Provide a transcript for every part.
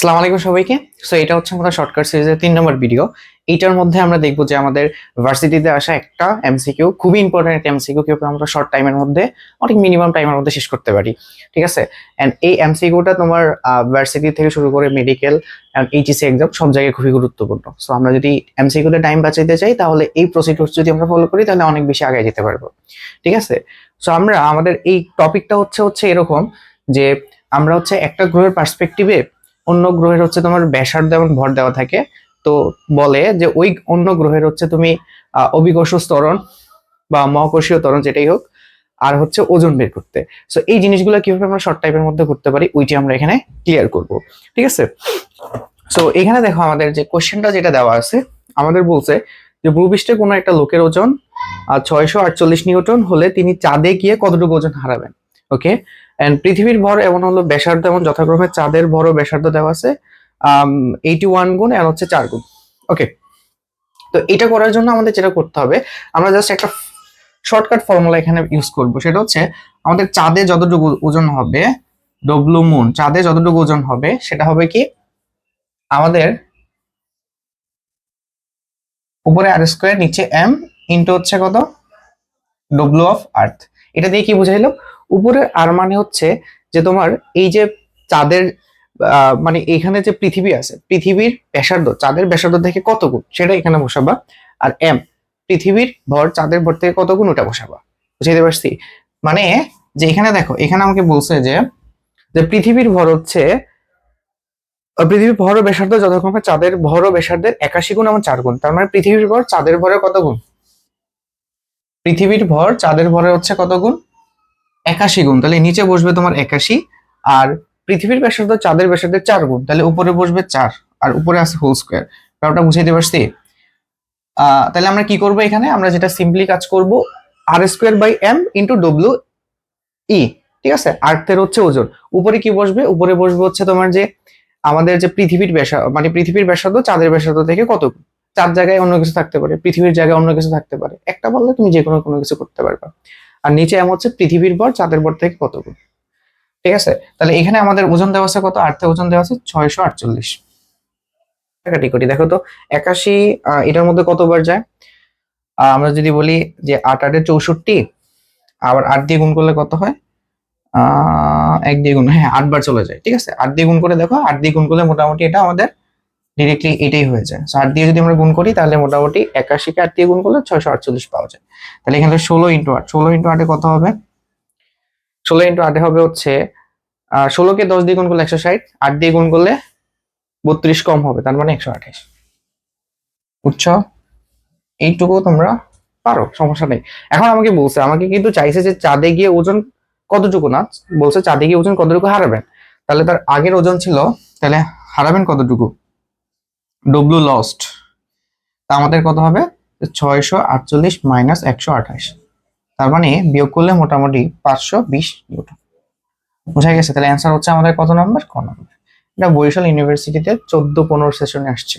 আসসালামু আলাইকুম সবাইকে। সো এটা হচ্ছে আমাদের শর্টকাট সিরিজের তিন নম্বর ভিডিও এইটার মধ্যে আমরা দেখব যে আমাদের ভার্সিটিতে আসা একটা এমসিকিউ খুবই ইম্পর্টেন্ট একটা এমসিকিউ কীভাবে আমরা শর্ট টাইমের মধ্যে, অনেক মিনিমাম টাইমের মধ্যে শেষ করতে পারি। ঠিক আছে? অ্যান্ড এই এমসিকিউটা তোমার ভার্সিটি থেকে শুরু করে মেডিকেল অ্যান্ড এইচএসি এক্সাম সব জায়গায় খুবই গুরুত্বপূর্ণ। সো আমরা যদি এমসিকিউতে টাইম বাঁচাইতে চাই, তাহলে এই প্রসিডিউর যদি আমরা ফলো করি, তাহলে অনেক বেশি আগে যেতে পারব। ঠিক আছে? সো আমরা আমাদের এই টপিকটা হচ্ছে হচ্ছে এরকম যে আমরা হচ্ছে একটা গ্রহের পার্সপেক্টিভে অন্য গ্রহের হচ্ছে তোমার ব্যাসার্ধ এবং ভর দেওয়া থাকে। তো বলে যে ওই অন্য গ্রহের হচ্ছে তুমি অভিকর্ষ ত্বরণ বা মহাকর্ষীয় ত্বরণ যেটাই হোক, আর হচ্ছে ওজন বের করতে। সো এই জিনিসগুলো কীভাবে আমরা শর্ট টাইপের মধ্যে করতে পারি, ওইটি আমরা এখানে ক্লিয়ার করব। ঠিক আছে? সো এখানে দেখো আমাদের যে কোশ্চেনটা যেটা দেওয়া আছে, আমাদের বলছে যে ভূপৃষ্ঠে কোনো একটা লোকের ওজন ছয়শো আটচল্লিশ নিউটন হলে তিনি চাঁদে গিয়ে কতটুকু ওজন হারাবেন? ওকে এন্ড পৃথিবীর ভর এমন হলো ব্যাসার্ধ এমন যথাক্রমে চাঁদের ভর ও ব্যাসার্ধ দেওয়া আছে এইটি ওয়ান গুণ আর হচ্ছে চার গুণ। ওকে তো এটা করার জন্য আমাদের যেটা করতে হবে, আমরা জাস্ট একটা শর্টকাট ফর্মুলা এখানে ইউজ করব। সেটা হচ্ছে আমাদের চাঁদে যতটুকু ওজন হবে ডব্লু মুন চাঁদে যতটুকু ওজন হবে, সেটা হবে কি? আমাদের উপরে আর স্কোয়ার নিচে এম ইন্টু হচ্ছে কত? ডব্লু অফ আর্থ এটা দিয়ে কি বুঝাইলো? উপরে আর মানে হচ্ছে যে তোমার এই যে চাঁদের মানে এখানে যে পৃথিবী আছে, পৃথিবীর ব্যাসার্ধ, চাঁদের ব্যাসার্ধ থেকে কত গুণ? সেটা এখানে বসাবা। আর এম পৃথিবীর ভর চাঁদের ভর থেকে কত গুণ ওটা বসাবা। বুঝতে পারছি? মানে যে এখানে দেখো, এখানে আমাকে বলছে যে যে পৃথিবীর ভর হচ্ছে পৃথিবীর ভর ব্যাসার্ধ যথাক্রমে চাঁদের ভর ব্যাসার্ধের একাশি গুণ এবং চার গুণ। তার মানে পৃথিবীর ভর চাঁদের ভরের কত গুণ? পৃথিবীর ভর চাঁদের ভরে হচ্ছে কত গুণ? একাশি গুণ, তাহলে নিচে বসবে তোমার একাশি, আর পৃথিবীর ব্যাসার্ধ চাঁদের ব্যাসার্ধের চার গুণ, তাহলে উপরে বসবে চার, আর উপরে আছে হোল স্কোয়ার ব্যাপারটা বুঝাইতে পারছি তাহলে আমরা কি করব এখানে? আমরা যেটা সিম্পলি কাজ করব R square by M into W E ঠিক আছে? আর্থের হচ্ছে ওজন। উপরে কি বসবে? উপরে বসবে হচ্ছে তোমার যে, আমাদের যে পৃথিবীর ব্যাসা মানে পৃথিবীর ব্যাসার্ধ চাঁদের ব্যাসার্ধ থেকে কত চার জায়গায় অন্য কিছু থাকতে পারে, পৃথিবীর জায়গায় অন্য কিছু থাকতে পারে। একটা বললে তুমি যে কোনো কোনো কিছু করতে পারবে। আর নিচে এম হচ্ছে পৃথিবীর ভর, চাঁদের ভর থেকে কত গুণ ঠিক আছে? তাহলে এখানে আমাদের ওজন দেওয়া আছে কত? আর্থে ওজন দেওয়া আছে ছয়শো আটচল্লিশ। কাটি দেখো তো, একাশি এটার মধ্যে কতবার যায়? আমরা যদি বলি যে আট আটে চৌষট্টি, আবার আট দিয়ে গুণ করলে কত হয়? এক দিয়ে গুণ হ্যাঁ আটবার চলে যায়, ঠিক আছে? আট দিয়ে গুণ করে দেখো, আট দিয়ে গুণ করলে মোটামুটি এটা আমাদের ডিরেক্টলি এটাই হয়ে যায়। So, আট দিয়ে যদি আমরা গুণ করি তাহলে মোটামুটি একাশিকে আট দিয়ে গুণ করলে ছয়শো আটচল্লিশ পাওয়া যায়। তাহলে এখানে ষোলো ইন্টু আট। ষোলো ইন্টু আটে কত হবে? ষোলো ইন্টু আটে হবে হচ্ছে ষোলোকে দশ দিয়ে গুণ করলে একশো ষাট আট দিয়ে গুণ করলে বত্রিশ কম হবে তার মানে একশো আঠাশ। বুঝছ? এইটুকু তোমরা পারো সমস্যা নেই। এখন আমাকে বলছে আমাকে কিন্তু চাইছে যে চাঁদে গিয়ে ওজন কতটুকু না? বলছে চাঁদে গিয়ে ওজন কতটুকু হারাবেন? তাহলে তার আগের ওজন ছিল তাহলে হারাবেন কতটুকু? ডব্লু লস্ট তা আমাদের কত হবে? ছয়শো আটচল্লিশ মাইনাস একশো আঠাশ। তার মানে বিয়োগ করলে মোটামুটি পাঁচশো বিশ নিউটন। বোঝা গেছে? তাহলে অ্যান্সার হচ্ছে আমাদের কত নম্বর ক নম্বর এটা বরিশাল ইউনিভার্সিটিতে চোদ্দ পনেরো সেশনে আসছে।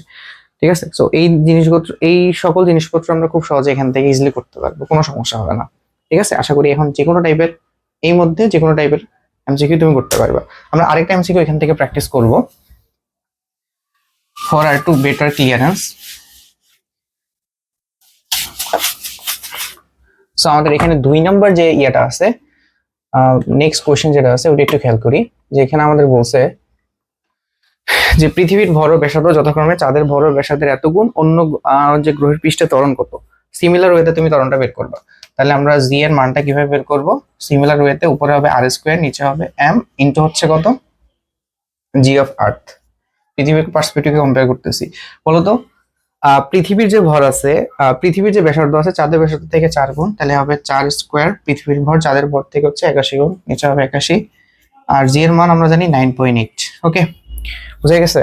ঠিক আছে? সো এই জিনিসপত্র এই সকল জিনিসপত্র আমরা খুব সহজে এখান থেকে ইজিলি করতে পারব। কোনো সমস্যা হবে না। ঠিক আছে? আশা করি এখন যে কোনো টাইপের এই মধ্যে যে কোনো টাইপের এমসিকিউ তুমি করতে পারবা। আমরা আরেকটা এমসিকিউ এখান থেকে প্র্যাকটিস করব। For R two better clearance so আমাদের এখানে দুই নাম্বার যে ইয়েটা আছে নেক্সট কোশ্চেন যেটা আছে, ওটা একটু খেয়াল করি, যে এখানে আমাদের বলছে যে পৃথিবীর ভর ব্যাসার্ধ যথাক্রমে চাঁদের ভর ব্যাসার্ধের এত গুণ, অন্য যে গ্রহের পৃষ্ঠে ত্বরণ কত? সিমিলার ওয়েতে তুমি ত্বরণটা বের করবা। তাহলে আমরা জি এর মানটা কীভাবে বের করব? সিমিলার ওয়েতে উপরে হবে আর স্কোয়ার নিচে হবে এম ইন্টু হচ্ছে কত? জি অফ আর্থ পৃথিবীর পার্সপেক্টিভে কম্পেয়ার করতেছি। বলতো পৃথিবীর যে ভর আছে পৃথিবীর যে ব্যাসার্ধ আছে, চাঁদের ব্যাসার্ধ থেকে চার গুণ, তাহলে হবে চার স্কোয়ার পৃথিবীর ভর, চাঁদের ভর থেকে হচ্ছে একাশি গুণ, নিচে হবে একাশি, আর জি এর মান আমরা জানি নাইন পয়েন্ট এইট ওকে বুঝে গেছে?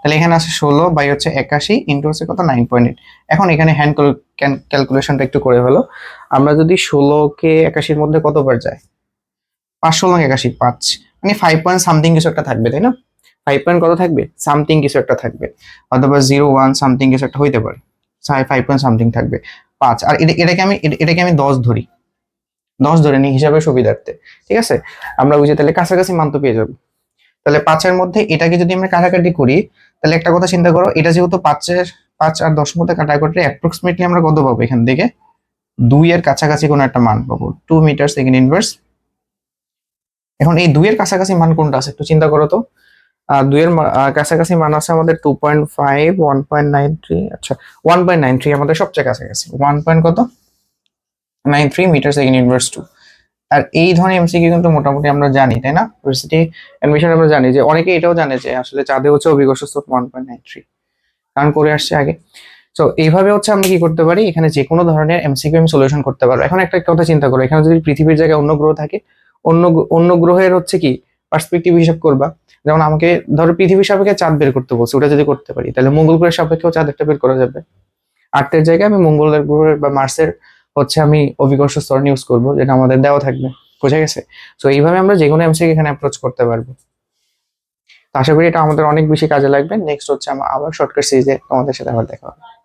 তাহলে এখানে আছে ষোলো বাই হচ্ছে একাশি ইন্টু হচ্ছে কত? নাইন পয়েন্ট এইট এখন এখানে হ্যান্ড ক্যালকুলেশনটা একটু করে ফেলো। আমরা যদি ষোলোকে একাশির মধ্যে কতবার যায় পাঁচ, ষোলো একাশি, পাঁচ। মানে ফাইভ পয়েন্ট সামথিং কিছু একটা থাকবে, তাই না? ফাইভ পয়েন্ট কত থাকবে? সামথিং কিছু একটা থাকবে। অথবা জিরো ওয়ান সামথিং কিছু একটা হইতে পারে। ফাইভ পয়েন্ট সামথিং থাকবে। পাঁচ, আর এটা- এটাকে আমি, এটা- এটাকে আমি দশ ধরি। দশ ধরে নিই হিসাবে সুবিধার্থে। ঠিক আছে? আমরা বুঝে, তাহলে কাছাকাছি মান তো পেয়ে যাব। তাহলে পাঁচের মধ্যে এটাকে যদি আমরা কাটাকাটি করি, তাহলে একটা কথা চিন্তা করো, এটা যেহেতু পাঁচের, পাঁচ আর দশ মধ্যে কাটাকাটি অ্যাপ্রক্সিমেটলি আমরা কত পাবো এখান থেকে? দুই এর কাছাকাছি কোনো একটা মান পাবো। টু মিটার সেকেন্ড ইনভার্স এখন এই দুইয়ের কাছাকাছি মান কোনটা আছে? একটু চিন্তা করো তো। দুইয়ের কাছাকাছি মান আছে আমাদের two point five one point nine three আচ্ছা ওয়ান পয়েন্ট নাইন থ্রি আমাদের সবচেয়ে কাছাকাছি। ওয়ান পয়েন্ট কত? Nine three metre second inverse two আর এই ধরনের এমসিকিউ কিন্তু মোটামুটি আমরা জানি, তাই না? ইউনিভার্সিটি অ্যাডমিশন আমরা জানি যে অনেকে এটাও জানে যে আসলে চাঁদে হচ্ছে অভিকর্ষ স্রোত ওয়ান পয়েন্ট নাইন থ্রি কারণ করে আসছে আগে। তো এইভাবে হচ্ছে আমরা কি করতে পারি? এখানে যে কোনো ধরনের এমসিকিউ আমি সলিউশন করতে পারব। এখন একটা কথা চিন্তা করো। এখানে যদি পৃথিবীর জায়গায় অন্য গ্রহ থাকে অন্য অন্য গ্রহের হচ্ছে কি পার্সপেক্টিভ হিসাব করবা। যেমন আমাকে, ধরো পৃথিবীর সাপেক্ষে চাঁদ বের করতে বলছে, ওটা যদি করতে পারি, তাহলে মঙ্গল গ্রহের সাপেক্ষেও চাঁদ একটা বের করা যাবে। আর্থের জায়গায় আমি মঙ্গলের গ্রহের বা মার্সের হচ্ছে আমি অভিকর্ষ স্তর ইউজ করব, যেটা আমাদের দেওয়া থাকবে। বোঝা গেছে? তো এইভাবে আমরা যে কোনো এমসিকে এখানে অ্যাপ্রোচ করতে পারব। আশা করি এটা আমাদের অনেক বেশি কাজে লাগবে। নেক্সট হচ্ছে আমার আবার শর্টকাট সিরিজে তোমাদের সাথে আবার দেখা হবে।